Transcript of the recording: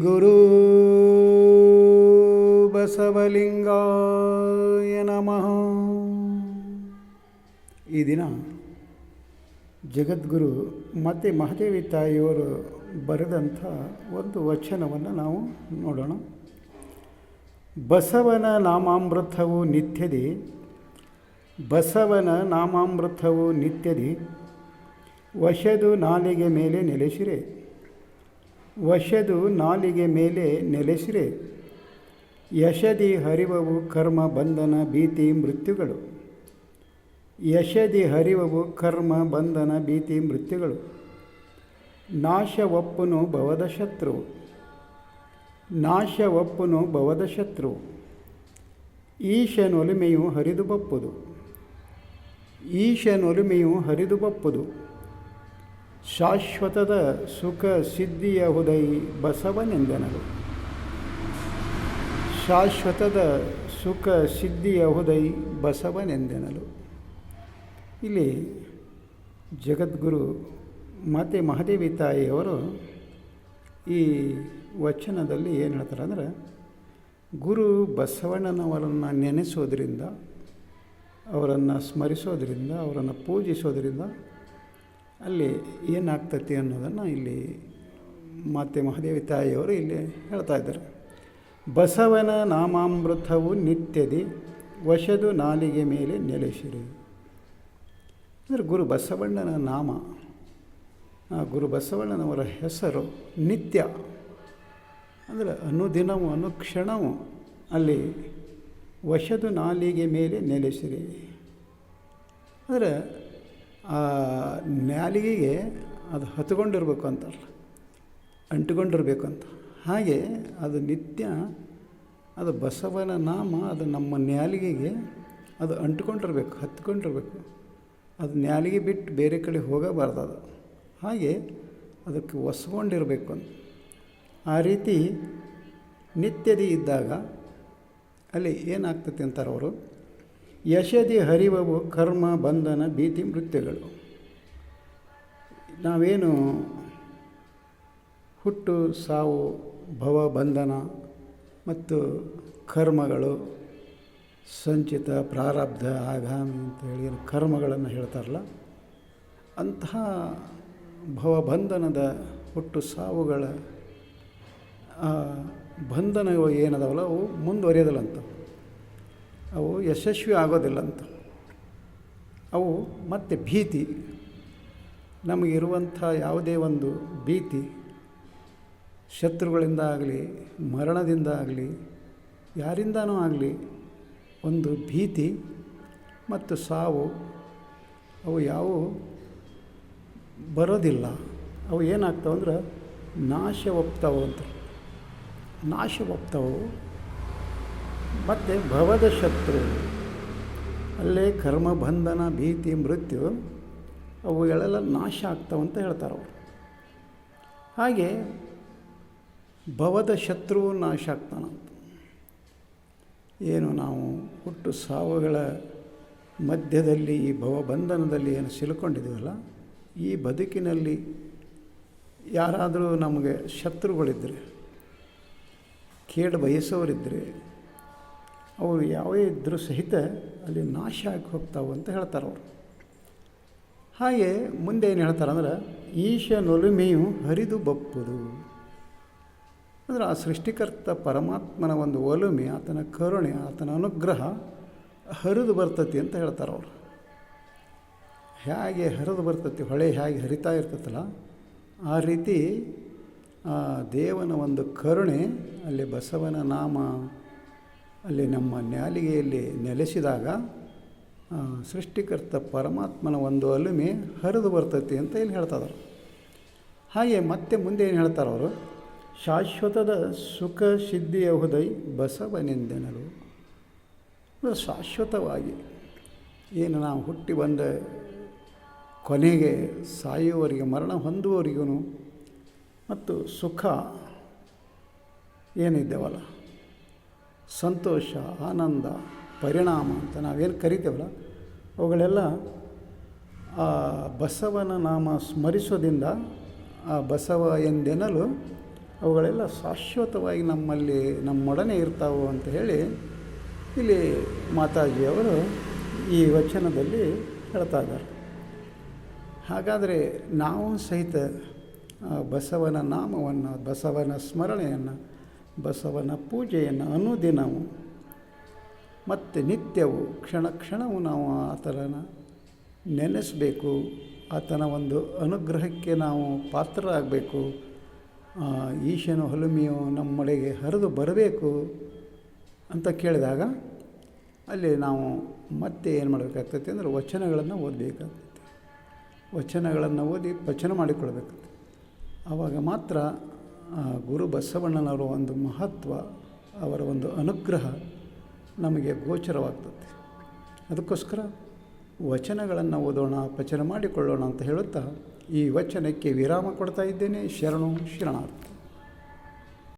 ಗುರು ಬಸವಲಿಂಗಾಯ ನಮಃ ಈ ದಿನ ಜಗದ್ಗುರು ಮತ್ತು ಮಹಾದೇವಿ ತಾಯಿಯವರು ಬರೆದಂಥ ಒಂದು ವಚನವನ್ನು ನಾವು ನೋಡೋಣ. ಬಸವನ ನಾಮಾಮೃತವು ನಿತ್ಯದಿ, ಬಸವನ ನಾಮಾಮೃತವು ನಿತ್ಯದಿ, ವಶದು ನಾಲಿಗೆ ಮೇಲೆ ನೆಲೆಸಿರೆ, ವಶದು ನಾಲಿಗೆ ಮೇಲೆ ನೆಲೆಸಿರೆ, ಯಶದಿ ಹರಿವವು ಕರ್ಮ ಬಂಧನ ಭೀತಿ ಮೃತ್ಯುಗಳು, ಯಶದಿ ಹರಿವವು ಕರ್ಮ ಬಂಧನ ಭೀತಿ ಮೃತ್ಯುಗಳು ನಾಶ ಒಪ್ಪನು ಭವದ ಶತ್ರು. ನಾಶ ಒಪ್ಪನು ಭವದ ಶತ್ರು. ಈಶನೊಲಿಮೆಯು ಹರಿದು ಬಪ್ಪುದು. ಈಶನೊಲಿಮೆಯು ಹರಿದು ಬಪ್ಪುದು. ಶಾಶ್ವತದ ಸುಖ ಸಿದ್ಧಿಯ ಹುದೈ ಬಸವನೆಂದನರು ಶಾಶ್ವತದ ಸುಖ ಸಿದ್ಧಿಯ ಹುದೈ ಬಸವನೆಂದೆನಲು ಇಲ್ಲಿ ಜಗದ್ಗುರು ಮಾತೆ ಮಹಾದೇವಿ ತಾಯಿಯವರು ಈ ವಚನದಲ್ಲಿ ಏನು ಹೇಳ್ತಾರೆ ಅಂದರೆ, ಗುರು ಬಸವಣ್ಣನವರನ್ನು ನೆನೆಸೋದ್ರಿಂದ, ಅವರನ್ನು ಸ್ಮರಿಸೋದ್ರಿಂದ, ಅವರನ್ನು ಪೂಜಿಸೋದ್ರಿಂದ ಅಲ್ಲಿ ಏನಾಗ್ತತಿ ಅನ್ನೋದನ್ನು ಇಲ್ಲಿ ಮಾತೆ ಮಹಾದೇವಿ ತಾಯಿಯವರು ಇಲ್ಲಿ ಹೇಳ್ತಾ ಇದ್ದಾರೆ. ಬಸವನ ನಾಮಾಮೃತವು ನಿತ್ಯದಿ, ವಶದು ನಾಲಿಗೆ ಮೇಲೆ ನೆಲೆಸಿರಿ. ಅಂದರೆ ಗುರು ಬಸವಣ್ಣನ ನಾಮ ಗುರು ಬಸವಣ್ಣನವರ ಹೆಸರು ನಿತ್ಯ. ಅಂದರೆ ಅನುದಿನವೂ, ಅನುಕ್ಷಣವೂ ಅಲ್ಲಿ ವಶದು ನಾಲಿಗೆ ಮೇಲೆ ನೆಲೆಸಿರಿ. ಅಂದರೆ ಆ ನಾಲಿಗೆಗೆ ಅದು ಹತ್ಕೊಂಡಿರ್ಬೇಕು ಅಂತಲ್ಲ ಅಂಟ್ಕೊಂಡಿರ್ಬೇಕು ಅಂತ ಹಾಗೆ ಅದು ನಿತ್ಯ, ಅದು ಬಸವನ ನಾಮ, ಅದು ನಮ್ಮ ನ್ಯಾಲಿಗೆಗೆ ಅದು ಅಂಟ್ಕೊಂಡಿರ್ಬೇಕು, ಹತ್ಕೊಂಡಿರ್ಬೇಕು. ಅದು ನ್ಯಾಲಿಗೆ ಬಿಟ್ಟು ಬೇರೆ ಕಡೆ ಹೋಗಬಾರ್ದು ಅದು. ಹಾಗೆ ಅದಕ್ಕೆ ಒಸ್ಕೊಂಡಿರಬೇಕು ಅಂತ. ಆ ರೀತಿ ನಿತ್ಯದಿ ಇದ್ದಾಗ ಅಲ್ಲಿ ಏನಾಗ್ತದೆ ಅಂತಾರೆ ಅವರು? ಯಶದಿ ಹರಿವವು ಕರ್ಮ, ಬಂಧನ, ಭೀತಿ, ಮೃತ್ಯುಗಳು. ನಾವೇನು ಹುಟ್ಟು, ಸಾವು, ಭವ, ಬಂಧನ ಮತ್ತು ಕರ್ಮಗಳು, ಸಂಚಿತ, ಪ್ರಾರಬ್ಧ, ಆಗಾಮಿ ಅಂತ ಹೇಳಿ ಕರ್ಮಗಳನ್ನು ಹೇಳ್ತಾರಲ್ಲ, ಅಂತಹ ಭವಬಂಧನದ ಹುಟ್ಟು ಸಾವುಗಳ ಬಂಧನ ಏನದವಲ್ಲ, ಅವು ಮುಂದುವರಿಯೋದಿಲ್ಲಂತ. ಅವು ಯಶಸ್ವಿ ಆಗೋದಿಲ್ಲಂತ. ಅವು ಮತ್ತೆ ಭೀತಿ. ನಮಗಿರುವಂಥ ಯಾವುದೇ ಒಂದು ಭೀತಿ, ಶತ್ರುಗಳಿಂದ ಆಗಲಿ, ಮರಣದಿಂದ ಆಗಲಿ, ಯಾರಿಂದನೂ ಆಗಲಿ, ಒಂದು ಭೀತಿ ಮತ್ತು ಸಾವು, ಅವು ಯಾವುವು? ಬರೋದಿಲ್ಲ. ಅವು ಏನಾಗ್ತಾವೆ ಅಂದ್ರೆ ನಾಶ ಒಪ್ತಾವು ಅಂತ ನಾಶ ಒಪ್ತಾವು ಮತ್ತು ಭವದ ಶತ್ರು. ಅಲ್ಲೇ ಕರ್ಮ, ಬಂಧನ, ಭೀತಿ, ಮೃತ್ಯು ಅವುಗಳೆಲ್ಲ ನಾಶ ಆಗ್ತಾವಂತ ಹೇಳ್ತಾರೆ ಅವರು. ಹಾಗೆ ಭವದ ಶತ್ರುವು ನಾಶ ಆಗ್ತಾನಂತ ಏನು ನಾವು ಹುಟ್ಟು ಸಾವುಗಳ ಮಧ್ಯದಲ್ಲಿ ಈ ಭವ ಬಂಧನದಲ್ಲಿ ಏನು ಸಿಲುಕೊಂಡಿದ್ದೀವಲ್ಲ ಈ ಬದುಕಿನಲ್ಲಿ ಯಾರಾದರೂ ನಮಗೆ ಶತ್ರುಗಳಿದ್ದರೆ ಕೇಡು ಬಯಸೋರಿದ್ದರೆ ಅವರು ಯಾವೇ ಇದ್ದರೂ ಸಹಿತ ಅಲ್ಲಿ ನಾಶ ಆಗಿ ಹೋಗ್ತಾವೆ ಅಂತ ಹೇಳ್ತಾರೆ ಅವರು. ಹಾಗೆ ಮುಂದೆ ಏನು ಹೇಳ್ತಾರೆ ಅಂದ್ರೆ ಈಶನೊಲುಮೆಯು ಹರಿದು ಬಪ್ಪುದು. ಅಂದರೆ ಆ ಸೃಷ್ಟಿಕರ್ತ ಪರಮಾತ್ಮನ ಒಂದು ಒಲುಮೆ, ಆತನ ಕರುಣೆ, ಆತನ ಅನುಗ್ರಹ ಹರಿದು ಬರ್ತತಿ ಅಂತ ಹೇಳ್ತಾರೆ ಅವರು. ಹೇಗೆ ಹರಿದು ಬರ್ತತಿ, ಹೊಳೆ ಹೇಗೆ ಹರಿತಾ ಇರ್ತೈತಲ್ಲ, ಆ ರೀತಿ, ಆ ದೇವನ ಒಂದು ಕರುಣೆ ಅಲ್ಲಿ ಬಸವನ ನಾಮ ಅಲ್ಲಿ ನಮ್ಮ ನ್ಯಾಲಿಗೆಯಲ್ಲಿ ನೆಲೆಸಿದಾಗ ಸೃಷ್ಟಿಕರ್ತ ಪರಮಾತ್ಮನ ಒಂದು ಅಲುಮೆ ಹರಿದು ಬರ್ತೈತಿ ಅಂತ ಇಲ್ಲಿ ಹೇಳ್ತಾರೆ ಹಾಗೆ ಮತ್ತೆ ಮುಂದೆ ಏನು ಹೇಳ್ತಾರೆ ಅವರು? ಶಾಶ್ವತದ ಸುಖ ಸಿದ್ಧಿಯ ಹೃದಯ ಬಸವನೆಂದೆನರು ಶಾಶ್ವತವಾಗಿ, ಏನು ನಾವು ಹುಟ್ಟಿ ಬಂದ ಕೊನೆಗೆ ಸಾಯುವವರಿಗೆ, ಮರಣ ಹೊಂದುವವರಿಗೂ ಮತ್ತು ಸುಖ ಏನಿದ್ದೇವಲ್ಲ, ಸಂತೋಷ, ಆನಂದ, ಪರಿಣಾಮ ಅಂತ ನಾವೇನು ಕರಿತೇವಲ್ಲ, ಅವುಗಳೆಲ್ಲ ಆ ಬಸವನ ನಾಮ ಸ್ಮರಿಸೋದ್ರಿಂದ ಆ ಬಸವ ಎಂದೆನಲು ಅವುಗಳೆಲ್ಲ ಶಾಶ್ವತವಾಗಿ ನಮ್ಮಲ್ಲಿ ನಮ್ಮೊಡನೆ ಇರ್ತಾವು ಅಂತ ಹೇಳಿ ಇಲ್ಲಿ ಮಾತಾಜಿಯವರು ಈ ವಚನದಲ್ಲಿ ಹೇಳ್ತಾ ಇದ್ದಾರೆ. ಹಾಗಾದರೆ ನಾವು ಸಹಿತ ಬಸವನ ನಾಮವನ್ನು, ಬಸವನ ಸ್ಮರಣೆಯನ್ನು, ಬಸವನ ಪೂಜೆಯನ್ನು ಅನುದಿನವು ಮತ್ತು ನಿತ್ಯವು, ಕ್ಷಣ ಕ್ಷಣವು ನಾವು ಆತನ ನೆನೆಸಬೇಕು. ಆತನ ಒಂದು ಅನುಗ್ರಹಕ್ಕೆ ನಾವು ಪಾತ್ರರಾಗಬೇಕು. ಈಶನು ಹೊಲುಮೆಯು ನಮ್ಮೊಳಗೆ ಹರಿದು ಬರಬೇಕು ಅಂತ ಕೇಳಿದಾಗ ಅಲ್ಲಿ ನಾವು ಮತ್ತೆ ಏನು ಮಾಡಬೇಕಾಗ್ತೈತೆ ಅಂದರೆ ವಚನಗಳನ್ನು ಓದಬೇಕಾಗ್ತೈತೆ ವಚನಗಳನ್ನು ಓದಿ ಪಚನ ಮಾಡಿಕೊಳ್ಬೇಕು. ಆವಾಗ ಮಾತ್ರ ಗುರು ಬಸವಣ್ಣನವರ ಒಂದು ಮಹತ್ವ, ಅವರ ಒಂದು ಅನುಗ್ರಹ ನಮಗೆ ಗೋಚರವಾಗ್ತದೆ. ಅದಕ್ಕೋಸ್ಕರ ವಚನಗಳನ್ನು ಓದೋಣ ಪಚನ ಮಾಡಿಕೊಳ್ಳೋಣ ಅಂತ ಹೇಳುತ್ತಾ ಈ ವಚನಕ್ಕೆ ವಿರಾಮ ಕೊಡ್ತಾ ಇದ್ದೇನೆ. ಶರಣು ಶರಣಾರ್ಥಿ